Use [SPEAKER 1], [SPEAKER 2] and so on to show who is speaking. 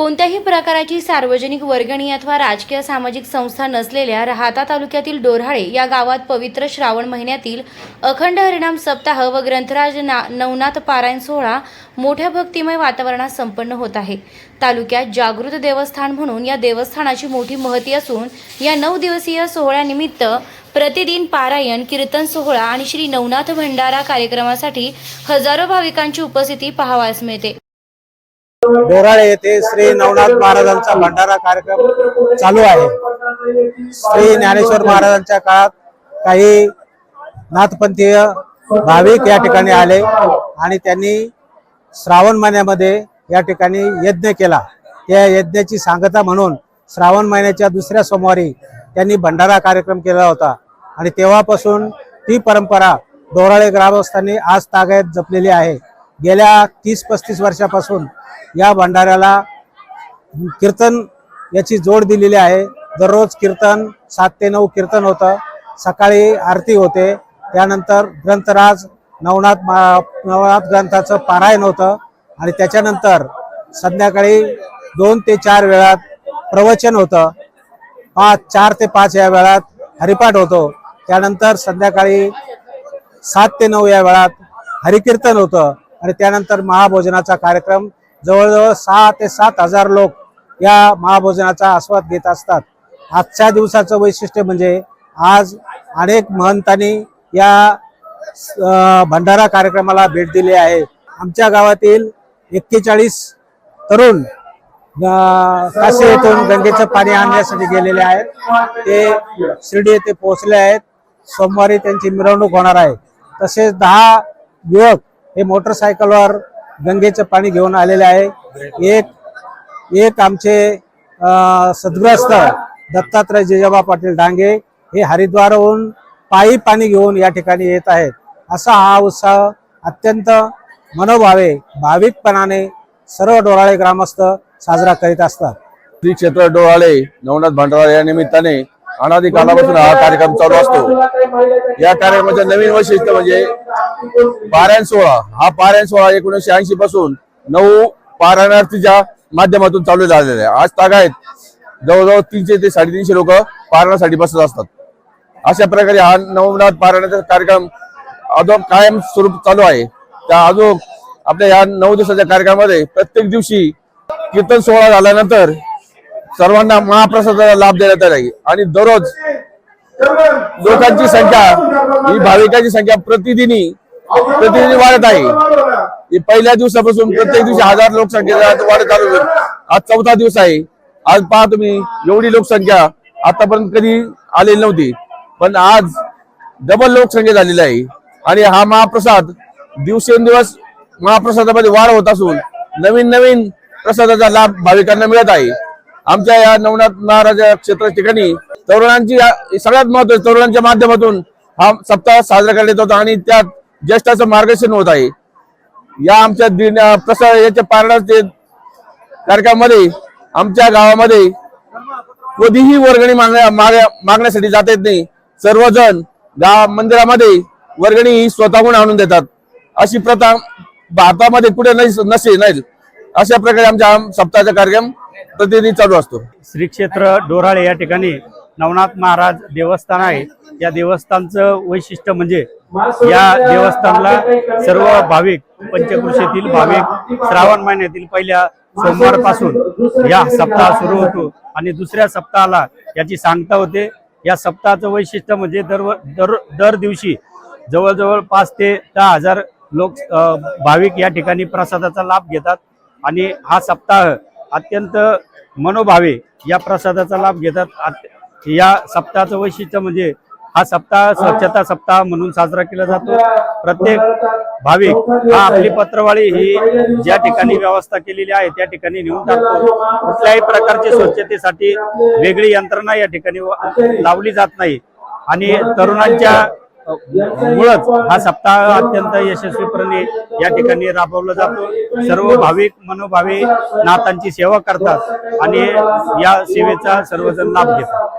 [SPEAKER 1] कोणत्याही प्रकाराची सार्वजनिक वर्गणी अथवा राजकीय सामाजिक संस्था नसलेल्या राहता तालुक्यातील डोरहाळे या गावात पवित्र श्रावण महिन्यातील अखंड हरिणाम सप्ताह व ग्रंथराज ना नवनाथ पारायण सोहळा मोठ्या भक्तिमय वातावरणात संपन्न होत आहे. तालुक्यात जागृत देवस्थान म्हणून या देवस्थानाची मोठी महती असून या नऊ दिवसीय सोहळ्यानिमित्त प्रतिदिन पारायण कीर्तन सोहळा आणि श्री नवनाथ भंडारा कार्यक्रमासाठी हजारो भाविकांची उपस्थिती पाहावयास मिळते.
[SPEAKER 2] बोराळे येथे श्री नवनाथ महाराजांचा भंडारा कार्यक्रम चालू आहे. श्री ज्ञानेश्वर महाराजांच्या काळात काही नाथपंथीय भाविक या ठिकाणी आले आणि त्यांनी श्रावण महिन्यामध्ये या ठिकाणी यज्ञ केला. त्या यज्ञाची सांगता म्हणून श्रावण महिन्याच्या दुसऱ्या सोमवारी त्यांनी भंडारा कार्यक्रम केला होता. आणि तेव्हापासून ती परंपरा डोराळे ग्रामस्थांनी आज तागायत जपलेली आहे. गेल्या तीस पस्तीस वर्षापासून या भंडाऱ्याला कीर्तन याची जोड दिलेली आहे. दररोज कीर्तन सात ते नऊ कीर्तन होतं. सकाळी आरती होते. त्यानंतर ग्रंथराज नवनाथ मा- नवनाथ ग्रंथाचं पारायण होतं. आणि त्याच्यानंतर संध्याकाळी दोन ते चार वेळात प्रवचन होतं. पाच चार ते पाच या वेळात हरिपाठ होतो. त्यानंतर संध्याकाळी सात ते नऊ या वेळात हरिकीर्तन होतं. आणि त्यानंतर महाभोजनाचा कार्यक्रम जवळजवळ सहा ते सात हजार लोक या महाभोजनाचा आस्वाद घेत असतात. आजच्या दिवसाचं वैशिष्ट्य म्हणजे आज अनेक महंतांनी या भंडारा कार्यक्रमाला भेट दिली आहे. आमच्या गावातील एक्केचाळीस तरुण काशी येथून गंगेचं पाणी आणण्यासाठी गेलेले आहेत. ते शिर्डी येथे पोहोचले आहेत. सोमवारी त्यांची मिरवणूक होणार आहे. तसेच दहा युवक हे मोटरसायकलवर गंगेचं पाणी घेऊन आलेले आहे. एक एक आमचे अं, सद्ग्रस्त दत्तात्रय जिजाबा पाटील डांगे हे हरिद्वारहून पायी पाणी घेऊन या ठिकाणी येत आहेत. असा हा उत्साह अत्यंत मनोभावे भाविकपणाने सर्व डोराळे ग्रामस्थ साजरा करीत असतात.
[SPEAKER 3] श्री क्षेत्र डोळाळे नवनाथ भंडारा या निमित्ताने अनादी कालापासून हा कार्यक्रम चालू असतो. या कार्यक्रमाचं नवीन वैशिष्ट्य म्हणजे पारायण सोहळा हा पारायण सोहळा एकोणीशे ऐंशी पासून नऊ पारायणार्थीच्या माध्यमातून चालू झालेला आहे. आज तागायत जवळजवळ तीनशे ते साडेतीनशे लोक पारायणासाठी बसत असतात. अशा प्रकारे हा नवनाथ पारायणाचा कार्यक्रम अजून कायम स्वरूप चालू आहे. त्या अजून आपल्या या नऊ दिवसाच्या कार्यक्रमामध्ये प्रत्येक दिवशी कीर्तन सोहळा झाल्यानंतर सर्वांना महाप्रसादाचा लाभ देण्यात आला आहे. आणि दररोज लोकांची संख्या ही भाविकांची संख्या प्रतिदिनी प्रतिदिनी वाढत आहे. पहिल्या दिवसापासून प्रत्येक दिवशी हजार लोकसंख्या वाढत चालू आज चौथा दिवस आहे. आज पहा तुम्ही एवढी लोकसंख्या आतापर्यंत कधी आलेली नव्हती. पण आज डबल लोकसंख्या झालेली आहे. आणि हा महाप्रसाद दिवसेंदिवस महाप्रसादामध्ये वाढ होत असून नवीन नवीन प्रसादाचा लाभ भाविकांना मिळत आहे. आमच्या या नवनाथ महाराज क्षेत्र ठिकाणी तरुणांची सगळ्यात महत्वाची तरुणांच्या माध्यमातून हा सप्ताह साजरा करण्यात होता आणि त्यात ज्येष्ठाचं मार्गदर्शन होत आहे. या आमच्या दिन प्रसार याच्या पारणाचे कार्यक्रमामध्ये आमच्या गावामध्ये कधीही वर्गणी मागण्या माग- मागण्यासाठी जात येत नाही. सर्वजण गाव मंदिरामध्ये वर्गणी ही स्वतःहून आणून देतात. अशी प्रथा भारतामध्ये कुठे नाही नसे नाही अशा प्रकारे आमच्या सप्ताहाचा कार्यक्रम प्रतिनिधी चालू असतो.
[SPEAKER 4] श्री क्षेत्र डोराळे या ठिकाणी नवनाथ महाराज देवस्थान आहे. या देवस्थानचं वैशिष्ट्य म्हणजे या देवस्थानला सर्व भाविक पंचकृषीतील भाविक श्रावण महिन्यातील पहिल्या सोमवारपासून या सप्ताह सुरू होतो आणि दुसऱ्या सप्ताहाला याची सांगता होते. या सप्ताहाचं वैशिष्ट्य म्हणजे दर दर दर दिवशी जवळजवळ पाच ते दहा हजार लोक भाविक या ठिकाणी प्रसादाचा लाभ घेतात आणि हा सप्ताह अत्यंत मनोभावे या प्रसादाचा लाभ घेतात. या सप्ताहाचं वैशिष्ट्य म्हणजे हा सप्ताह स्वच्छता सप्ताह म्हणून साजरा केला जातो. प्रत्येक भाविक हा आपली पत्रवाळी ही ज्या ठिकाणी व्यवस्था केलेली आहे त्या ठिकाणी नेऊन टाकतो. कुठल्याही प्रकारची स्वच्छतेसाठी वेगळी यंत्रणा या ठिकाणी लावली जात नाही. आणि तरुणांच्या मुळच हा सप्ताह अत्यंत यशस्वीपणे या ठिकाणी राबवला जातो. सर्व भाविक मनोभावी नातांची सेवा करतात आणि या सेवेचा सर्वजण लाभ घेतात.